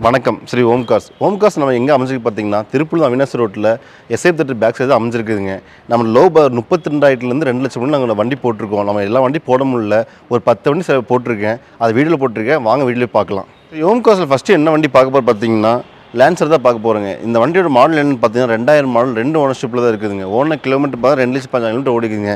வணக்கம். ஸ்ரீ ஓம்காஸ். ஓம்காஸ் நம்ம எங்கே அமைஞ்சிருக்கு பார்த்தீங்கன்னா திருப்பூர் அவினாசி ரோட்டில் எஸ்ஐ தேட்டர் பேக் சைடு அமைஞ்சிருக்குதுங்க. நம்ம லோ பார் முப்பத்தி ரெண்டாயிரத்துலேருந்து ரெண்டு லட்சம் மணி நாங்கள் வண்டி போட்டிருக்கோம். நம்ம எல்லா வண்டி போட முடியல. ஒரு பத்து வண்டி போட்டிருக்கேன். அது வீடியோவில் போட்டிருக்கேன். வாங்க வீடியோவில் பார்க்கலாம். ஓம்காஸில் ஃபஸ்ட்டு என்ன வண்டி பார்க்க போகிற பார்த்தீங்கன்னா லேன்சர் தான் பார்க்க போகிறேங்க இந்த வண்டியோட மாடல் என்னன்னு பார்த்தீங்கன்னா ரெண்டாயிரம் மாடல் ரெண்டு ஓனர்ஷிப்பில் தான் இருக்குதுங்க. ஓன கிலோமீட்டர் பார்த்தா ரெண்டு லட்சம் பஞ்சாயிரம் கிலோமீட்டர் ஓடிக்குதுங்க.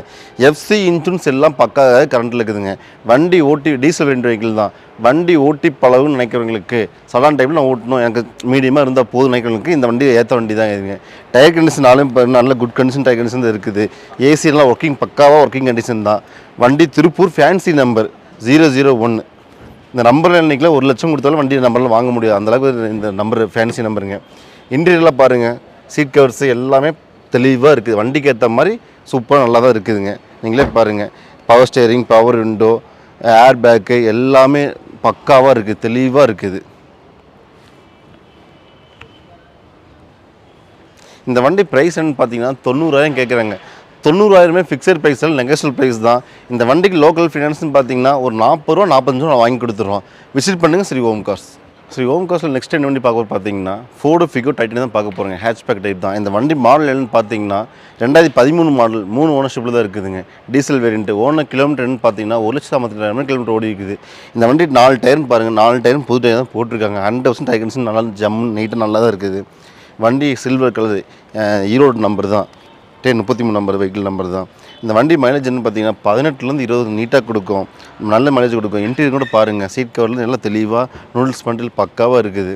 எஃப்சி இன்சூரன்ஸ் எல்லாம் பக்கா கரண்ட்டில் இருக்குதுங்க. வண்டி ஓட்டி டீசல் ரெண்டு வெஹிக்கிள் தான். வண்டி ஓட்டி பழகுன்னு நினைக்கிறவங்களுக்கு சலான் டைப்பில் நான் ஓட்டணும். எனக்கு மீடியமாக இருந்தால் போதும் நினைக்கிறவங்களுக்கு இந்த வண்டி ஏற்ற வண்டி தான் இருக்குங்க டயர் கண்டிஷனாலும் இப்போ நல்ல குட் கண்டிஷன் டயர் கண்டிஷன் இருக்குது. ஏசியெல்லாம் ஒர்க்கிங் பக்காவாக ஒர்க்கிங் கண்டிஷன் தான். வண்டி Tiruppur fancy number zero zero ஒன்று இந்த நம்பரில் இன்றைக்கில் ஒரு லட்சம் கொடுத்தாலும் வண்டி நம்பரில் வாங்க முடியாது. அந்தளவுக்கு இந்த நம்பர் ஃபேன்சி நம்பருங்க இன்டீரியரில் பாருங்கள் சீட் கவர்ஸ் எல்லாமே தெளிவாக இருக்குது. வண்டிக்கு ஏற்ற மாதிரி சூப்பராக நல்லா தான் இருக்குதுங்க. நீங்களே பாருங்கள் power steering power window air bag எல்லாமே பக்காவாக இருக்குது தெளிவாக இருக்குது. இந்த வண்டி ப்ரைஸ் என்னன்னு பார்த்தீங்கன்னா தொண்ணூறாயிரம் கேட்குறாங்க தொண்ணூறாயிரமே ஃபிக்ஸட் ப்ரைஸில் நெகோஷியல் ப்ரைஸ் தான். இந்த வண்டிக்கு லோக்கல் ஃபினான்ஸ்னு பார்த்தீங்கன்னா ஒரு நாற்பது ரூபா நாற்பத்தஞ்சு ரூபா வாங்கி கொடுத்துருவோம். விசிட் பண்ணுங்கள் ஸ்ரீ ஓம் கார்ஸ் ஸ்ரீ ஓம் காஸில் நெக்ஸ்ட் என்ன வண்டி பார்க்க பார்த்தீங்கன்னா ஃபோர்டு ஃபிகோ டைட்டன் தான் பார்க்க போகிறோங்க ஹேட்ச்பேக் டைப் தான். இந்த வண்டி மாடல் என்னன்னு பார்த்தீங்கன்னா ரெண்டாயிரத்தி பதிமூணு மாடல் மூணு ஓனர்ஷிப்பில் தான் இருக்குதுங்க. டீசல் வேரியன்ட்டு ஓனர் கிலோமீட்டர்னு பார்த்தீங்கன்னா ஒரு லட்சத்து ஐம்பத்தி கிலோமீட்டர் ஓடி இருக்குது. இந்த வண்டி நாலு டயர்னு பாருங்கள் நாலு டயரும் புது டயர் தான் போட்டிருக்காங்க. ஹண்ட்ரட் பர்சன்ட் டயர் நல்லா ஜம் நீட்டாக நல்லா தான் இருக்குது. வண்டி சில்வர் கலர் ஈரோடு நம்பர் தான். டென் முப்பத்தி மூணு நம்பர் வெஹிக்கிள் நம்பர் தான். இந்த வண்டி மைலேஜ் என்ன பார்த்தீங்கன்னா பதினெட்டுலேருந்து இருபது நீட்டாக கொடுக்கும். நல்ல மைலேஜ் கொடுக்கும். இன்டீரியர் கூட பாருங்கள் சீட் கவர்லேருந்து நல்லா தெளிவாக நூடுல்ஸ் பண்டில் பக்காவாக இருக்குது.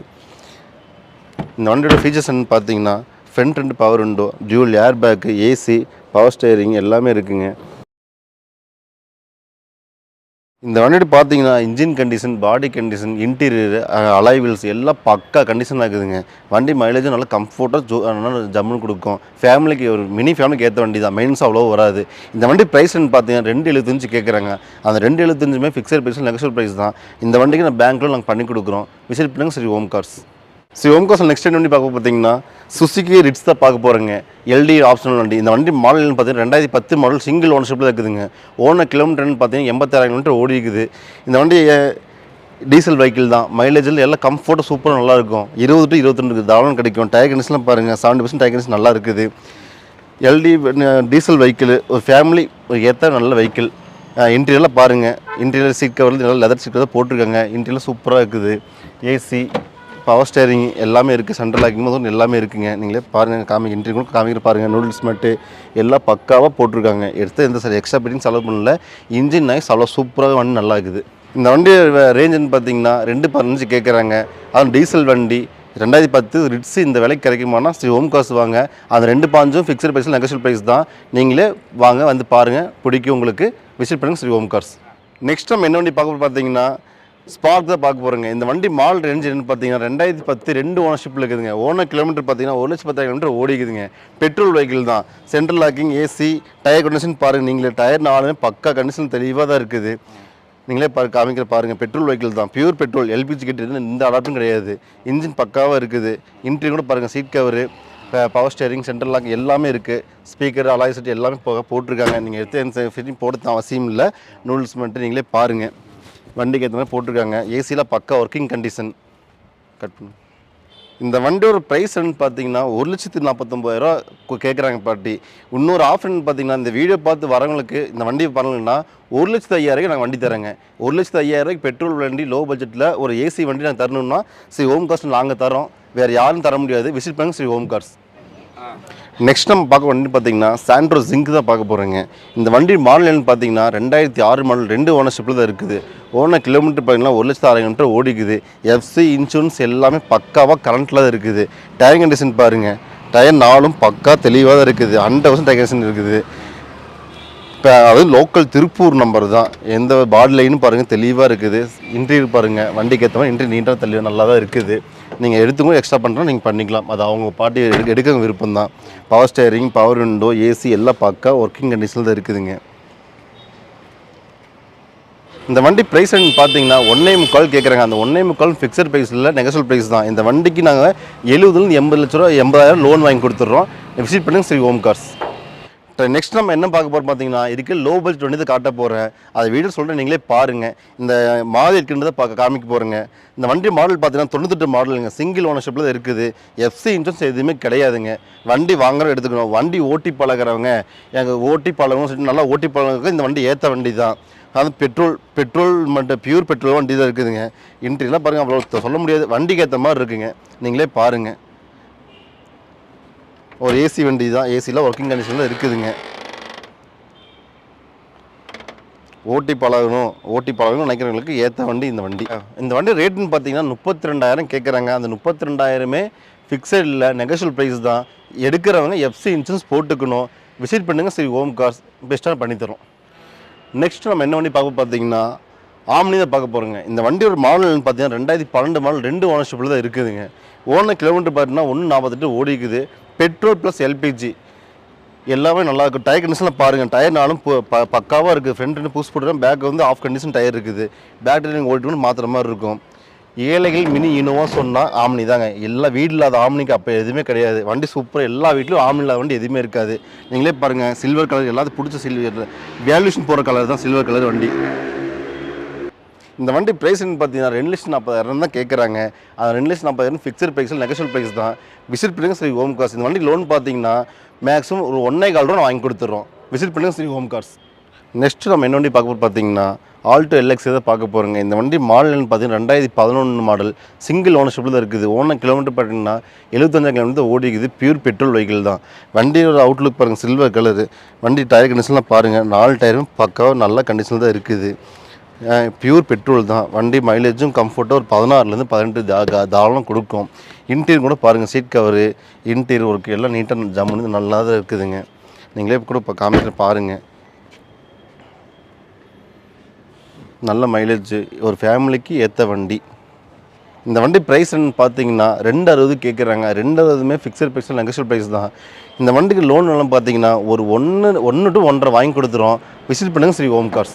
இந்த வண்டியோட ஃபீச்சர்ஸ் என்னன்னு பார்த்தீங்கன்னா ஃப்ரண்ட் ரெண்டு power window dual air bag AC power steering எல்லாமே இருக்குங்க. இந்த வண்டி பார்த்தீங்கன்னா engine condition body condition interior alloy wheels எல்லாம் பக்கா கண்டிஷனாக இருக்குதுங்க. வண்டி மைலேஜும் நல்லா கம்ஃபர்ட்டாக ஜோ நல்லா ஜம்முன்னு கொடுக்கும். ஃபேமிலிக்கு ஒரு மினி ஃபேமிலிக்கு ஏற்ற வண்டி தான் மெயின்ஸ் அவ்வளோ வராது. இந்த வண்டி ப்ரைஸ்ன்னு பார்த்தீங்கன்னா ரெண்டு எழுபத்தஞ்சு கேட்குறாங்க அந்த ரெண்டு எழுபத்தஞ்சுமே ஃபிக்ஸட் ப்ரைஸ் நெகோஷியல் ப்ரைஸ் தான். இந்த வண்டிக்கு நான் பேங்க்கில் நாங்கள் பண்ணி கொடுக்குறோம். விசிட் பண்ணுங்க Sri Om cars Sri Om next time வண்டி பார்க்க பார்த்தீங்கன்னா சுசுக்கி ரிட்ஸ் தான் பார்க்க போகிறேங்க எல்டி ஆப்ஷனல் வண்டி. இந்த வண்டி மாடல்னு பார்த்தீங்கன்னா ரெண்டாயிரத்தி பத்து மாடல் சிங்கிள் ஓனர்ஷிப்பில் இருக்குதுங்க. ஓன கிலோமீட்டர்னு பார்த்தீங்கன்னா எண்பத்தாயிரம் கிலோமீட்டர் ஓடி இருக்குது இந்த வண்டி டீசல் வெஹிக்கிள் தான். மைலேஜில் எல்லாம் கம்ஃபர்ட்டாக சூப்பராக நல்லாயிருக்கும் இருபது டு இருபத்தொன்று தாராளம் கிடைக்கும். டயர் கண்டிஷன்லாம் பாருங்கள் செவன்டி பர்சன்ட் டயர் கண்டிஷன் நல்லா இருக்குது. எல்டி டீசல் வெஹிக்கிள் ஒரு ஃபேமிலி ஒரு ஏற்ற நல்ல வெஹிக்கிள் இன்டீரியர்லாம் பாருங்கள் இன்டீரியர் சீட் கவரில் நல்லா லெதர் சீட் கவர் போட்டிருக்காங்க. இன்டீரியர் சூப்பராக இருக்குது. ஏசி பவர் ஸ்டேரிங் எல்லாமே இருக்குது சென்ட்ரல் லாக்கிங் முதல் எல்லாமே இருக்குங்க. நீங்களே பாருங்கள் காமிக்க இன்டீரியர் காமிக்கிற பாருங்கள் நூடுல்ஸ் மட்டு எல்லாம் பக்காவாக போட்டிருக்காங்க. எடுத்து எந்த சார் எக்ஸ்ட்ரா பெட்டிங் செலவு பண்ணல. இன்ஜின் நாய்ஸ் அவ்வளோ சூப்பராக வண்டி நல்லா இருக்குது. இந்த வண்டி ரேஞ்சுன்னு பார்த்தீங்கன்னா ரெண்டு பதினஞ்சு கேட்குறாங்க அதுவும் டீசல் வண்டி. ரெண்டாயிரத்தி பத்து ரிட்ஸ் இந்த விலைக்கு கிடைக்குமானா ஸ்ரீ ஓம் காசு வாங்க. அந்த ரெண்டு பாஞ்சும் ஃபிக்ஸ்டு ப்ரைஸில் நெகோஷியல் ப்ரைஸ் தான். நீங்களே வாங்க வந்து பாருங்கள் பிடிக்கும் உங்களுக்கு. விசிட் பண்ணுங்கள் ஸ்ரீ ஓம் கார்ஸ் நெக்ஸ்ட் நம்ம என்ன வண்டி பார்க்க பார்த்தீங்கன்னா ஸ்பார்க் தான் பார்க்க போகிறோங்க இந்த வண்டி மால் ரேஞ்ச் என்னென்னு பார்த்தீங்கன்னா ரெண்டாயிரத்தி பத்து ரெண்டு ஓனர்ஷிப்பில் இருக்குதுங்க. ஓனர் கிலோமீட்டர் பார்த்தீங்கன்னா ஒரு லட்சம் பத்தாயிரம் கிலோமீட்டர் ஓடிக்குதுங்க. பெட்ரோல் வெஹிக்கிள் தான். Central locking AC tyre condition பாருங்கள் நீங்களே. டயர் நாலுமே பக்கா கண்டிஷன் தெளிவாக தான் இருக்குது. நீங்களே பாரு காமிக்கிற பாருங்கள் பெட்ரோல் வெஹிக்கிள் தான். பியூர் பெட்ரோல் எல்பிஜி கிட்ட இருந்து இந்த அடாப்டும் கிடையாது. இன்ஜின் பக்காவாக இருக்குது. இன்ட்ரி கூட பாருங்கள் seat cover power steering central lock எல்லாமே இருக்குது ஸ்பீக்கர் அலாய் செட் எல்லாமே போக போட்டிருக்காங்க. நீங்கள் எடுத்து எந்த ஃபிட்டிங் போடுறது அவசியம் இல்லை. நூல்ஸ் மட்டும் நீங்களே பாருங்கள் வண்டிக்கு ஏற்ற மாதிரி போட்டிருக்காங்க. ஏசியில் பக்கா ஒர்க்கிங் கண்டிஷன் கட் பண்ணு. இந்த வண்டியோட ப்ரைஸ் பார்த்தீங்கன்னா ஒரு லட்சத்து நாற்பத்தொம்பதாயிரரூவா கேட்குறாங்க பாட்டி. இன்னொரு ஆஃபர் பார்த்தீங்கன்னா இந்த வீடியோ பார்த்து வரவங்களுக்கு இந்த வண்டி பண்ணலன்னா ஒரு லட்சத்து ஐயாயிரம் நாங்கள் வண்டி தரேங்க. ஒரு லட்சத்து ஐயாயிரரூவாய்க்கு பெட்ரோல் வண்டி லோ பட்ஜெட்டில் ஒரு ஏசி வண்டி நாங்கள் தரணும்னா ஸ்ரீ ஹோம் கார்ஸ் நாங்கள் தரோம் வேறு யாரும் தர முடியாது. விசிட் பண்ணுங்க ஸ்ரீ ஓம் கார்ஸ் நெக்ஸ்ட் நம்ம பார்க்க வண்டி பார்த்தீங்கன்னா சாண்ட்ரோ ஜிங்க் தான் பார்க்க போகிறோங்க இந்த வண்டி மாடல் என்னன்னு பார்த்தீங்கன்னா ரெண்டாயிரத்தி ஆறு மாடல் ரெண்டு ஓனர்ஷிப்பில் தான் இருக்குது. ஓனர் கிலோமீட்டர் பார்த்தீங்கன்னா ஒரு லட்சத்து ஆறு கிலோமீட்டர் ஓடிக்குது. எஃப்சி இன்சூரன்ஸ் எல்லாமே பக்காவாக கரண்ட்டில் தான் இருக்குது. டயர் கண்டிஷன் பாருங்கள் டயர் நாலும் பக்கா தெளிவாக தான் இருக்குது. ஹண்ட்ரட் பர்சன்ட் டயர் கண்டிஷன் இருக்குது. இப்போ அது லோக்கல் திருப்பூர் நம்பர் தான். எந்த பாடி லைனும் பாருங்கள் தெளிவாக இருக்குது. இன்டீரியர் பாருங்கள் வண்டிக்கு ஏற்ற மாதிரி இன்டீரியர் நீட்டாக தெளிவாக நல்லா தான் இருக்குது. நீங்கள் எடுத்துக்கும் எக்ஸ்ட்ரா பண்ணுறோம் நீங்கள் பண்ணிக்கலாம். அது அவங்க பாட்டி எடுக்க எடுக்க விருப்பம் தான் power steering power window AC எல்லாம் பார்க்க ஒர்க்கிங் கண்டிஷனில் தான் இருக்குதுங்க. இந்த வண்டி ப்ரைஸ் பார்த்தீங்கன்னா ஒன்றே முக்கால் கேட்குறாங்க அந்த ஒன்றே முக்கால் ஃபிக்ஸட் ப்ரைஸ் இல்லை நெகசல் ப்ரைஸ் தான். இந்த வண்டிக்கு நாங்கள் எழுபதுலேருந்து எண்பது லட்ச ரூபா எண்பதாயிரம் லோன் வாங்கி கொடுத்துட்றோம். விசிட் பண்ணுங்க ஸ்ரீ ஓம் கார்ஸ் நெக்ஸ்ட் நம்ம என்ன பார்க்க போகிறோம் பார்த்தீங்கன்னா இதுக்கு லோ பட்ஜெட் வண்டி காட்ட போகிறேன் அதை வீடியோ சொல்கிறேன் நீங்களே பாருங்கள் இந்த மாதிரி இருக்குன்றதை பார்க்க காமிக்க போகிறேங்க இந்த வண்டி மாடல் பார்த்தீங்கன்னா தொண்ணூத்தெட்டு மாடலுங்க சிங்கிள் ஓனர்ஷிப்பில் தான் இருக்குது. எஃப்சி இன்சூரன்ஸ் எதுவுமே கிடையாதுங்க. வண்டி வாங்குறோம் எடுத்துக்கணும். வண்டி ஓட்டி பழகிறவங்க எங்கள் ஓட்டி பழகணும் சொல்லிட்டு நல்லா ஓட்டி பழகிறவங்க இந்த வண்டி ஏற்ற வண்டி தான். அது பெட்ரோல் பெட்ரோல் மட்டும் பியூர் பெட்ரோல் வண்டி தான் இருக்குதுங்க. இன்ட்ரிலாம் பாருங்கள் அவ்வளோ சொல்ல முடியாது. வண்டிக்கு ஏற்ற மாதிரி இருக்குங்க. நீங்களே பாருங்கள் ஒரு ஏசி வண்டி தான். ஏசியில் ஒர்க்கிங் கண்டிஷனில் இருக்குதுங்க. ஓட்டி பழகணும். ஓட்டி பழகணும் நினைக்கிறவங்களுக்கு ஏற்ற வண்டி இந்த வண்டி. இந்த வண்டி ரேட்டுன்னு பார்த்தீங்கன்னா முப்பத்தி ரெண்டாயிரம் கேட்குறாங்க அந்த முப்பத்தி ரெண்டாயிரமே ஃபிக்ஸட் இல்லை. நெகோஷியல் ப்ரைஸ் தான். எடுக்கிறவங்க எஃப்சி இன்சூரன்ஸ் போட்டுக்கணும். விசிட் பண்ணுங்கள் சரி ஹோம் கார்ஸ் பெஸ்ட்டாக பண்ணித்தரோம் நெக்ஸ்ட் நம்ம என்ன வண்டி பார்க்க பார்த்தீங்கன்னா ஆம்னி தான் பார்க்க போகிறோங்க இந்த வண்டியோட மாடல்னு பார்த்தீங்கன்னா ரெண்டாயிரத்தி பன்னெண்டு மாடல் ரெண்டு ஓனர்ஷிப்பில் தான் இருக்குதுங்க. ஓன கிலோமீட்டர் பார்த்தீங்கன்னா ஒன்று நாற்பத்தெட்டு ஓடி இருக்குது பெட்ரோல் ப்ளஸ் எல்பிஜி எல்லாமே நல்லா இருக்கும் டயர் கண்டிஷனில் பாருங்கள் டயர் நாளும் ப பக்காவாக இருக்குது ஃப்ரண்ட் ரெண்டு புஷ் போட்டுறேன் பேக் வந்து ஆஃப் கண்டிஷன் டயர் இருக்குது. பேட்டரி நீங்கள் ஓட்டிட்டு மாற்றுற மாதிரி இருக்கும். ஏழைகள் மினி இனோவா சொன்னால் ஆம்னி தாங்க. எல்லா வீடு இல்லாத ஆம்னிக்கு அப்போ எதுவுமே கிடையாது. வண்டி சூப்பராக எல்லா வீட்லையும் ஆம்னி இல்லாத வண்டி எதுவுமே இருக்காது. நீங்களே பாருங்கள் சில்வர் கலர் எல்லாத்துக்கும் பிடிச்ச சில்வர் வேல்யூஷன் போகிற கலர் தான் சில்வர் கலர் வண்டி. இந்த வண்டி ப்ரைஸ்ன்னு பார்த்தீங்கன்னா ரெண்டு லட்சம் நாற்பதாயிரம் தான் கேட்குறாங்க அது ரெண்டு லட்சம் நாற்பதாயிரம் ஃபிக்ஸட் ப்ரைஸில் நெகோஷியல் ப்ரைஸ் தான். விசிட் பண்ணுங்க சரி ஹோம் கார்ஸ் இந்த வண்டி லோன் பார்த்தீங்கன்னா மேக்ஸிமம் ஒரு ஒன்றே கால் ரூபா வாங்கி கொடுத்துட்றோம் விசிட் பண்ணுங்க சரி ஹோம் கார்ஸ் நெக்ஸ்ட் நம்ம என்ன வண்டி பார்க்க பார்த்தீங்கன்னா ஆல்டோ எல்எக்ஸ் தான் பார்க்க போகிறோங்க இந்த வண்டி மாடல்னு பார்த்தீங்கன்னா ரெண்டாயிரத்தி பதினொன்று மாடல் சிங்கிள் ஓனர்ஷிப்பில் தான் இருக்குது. ஓன கிலோமீட்டர் பார்த்தீங்கன்னா எழுபத்தஞ்சாயிரம் கிலோமீட்டர் ஓடிக்குது. பியூர் பெட்ரோல் வெஹிக்கிள் தான். வண்டியோட அவுட்லுக் பாருங்கள் சில்வர் கலரு வண்டி டயர் கண்டிஷன்லாம் பாருங்கள் நாலு டயரும் பக்காவாக நல்ல கண்டிஷனில் தான் இருக்குது. பியூர் பெட்ரோல் தான். வண்டி மைலேஜும் கம்ஃபர்ட்டாக ஒரு பதினாறுலேருந்து பதினெட்டு தா தாராளம் கொடுக்கும். இன்டீரியர் கூட பாருங்கள் சீட் கவரு இன்டீரியர் ஒர்க் எல்லாம் நீட்டாக ஜம்முன்னு நல்லா தான் இருக்குதுங்க. நீங்களே கூட இப்போ காமிக்கிற பாருங்கள் நல்ல மைலேஜ் ஒரு ஃபேமிலிக்கு ஏற்ற வண்டி. இந்த வண்டி ப்ரைஸ் பார்த்தீங்கன்னா ரெண்டு அறுபது கேட்குறாங்க ரெண்டு அறுபதுமே ஃபிக்ஸட் ப்ரைஸ் நெகோஷியல் ப்ரைஸ் தான். இந்த வண்டிக்கு லோன் எல்லாம் பார்த்தீங்கன்னா ஒரு ஒன்று ஒன்று டு ஒன்றரை வாங்கி கொடுத்துரும் விசிட் பண்ணுங்க ஸ்ரீ ஓம் கார்ஸ்